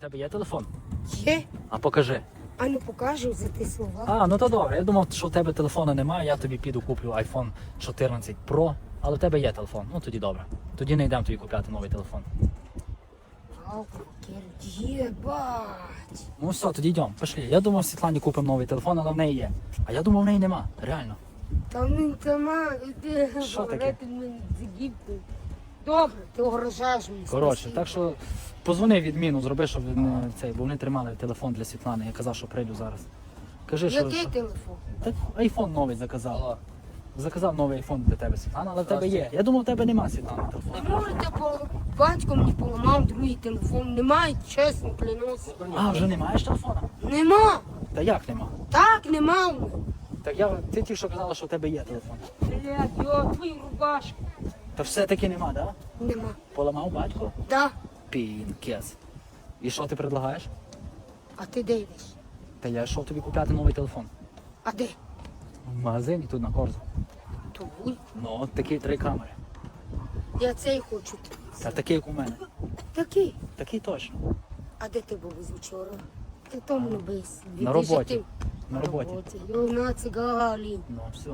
Тебе є телефон? Є, А покажи. а ну покажу за ті слова. А, ну то добре. Я думав, що у тебе телефону немає, я тобі піду куплю iPhone 14 Pro, але в тебе є телефон. Ну тоді добре. Тоді не йдемо тобі купляти новий телефон. Єбать. Ну все, тоді йдемо. Пішли. Я думав, Світлані купимо новий телефон, але в неї є. А я думав, в неї нема. Реально. Та ну тама, Що таке? говорити мені загібти. Добре, ти угрожаєш мені. Коротше, так що позвони відміну, зроби, щоб не цей, бо вони тримали телефон для Світлани. Я казав, що прийду зараз. Кажи, що. Який що- телефон? Та айфон новий заказав. Заказав новий айфон для тебе, Світлана, але в тебе є. Я думав, в тебе нема Світлана телефону. ти по батько мені поламав другий телефон. Немає, чесно, клянусь. А, вже не маєш телефона? Нема. Та як нема? Так, нема. в мене. Так я ти тільки що казала, що в тебе є телефон. Блядь, йо, твою рубашку. Та все-таки нема, да? Нема. Поламав батько? Да. Пінкес. І що ти предлагаєш? А ти де йдеш? Та я йшов тобі купляти новий телефон. А де? В магазині тут на корзу. То. Ну, от такі три камери. Я цей хочу. Та такий, як у мене. Такий. Такий точно. А де ти був вчора? Ти тому не бийся. На роботі. На роботі. Йо, на цигалі. Ну, все.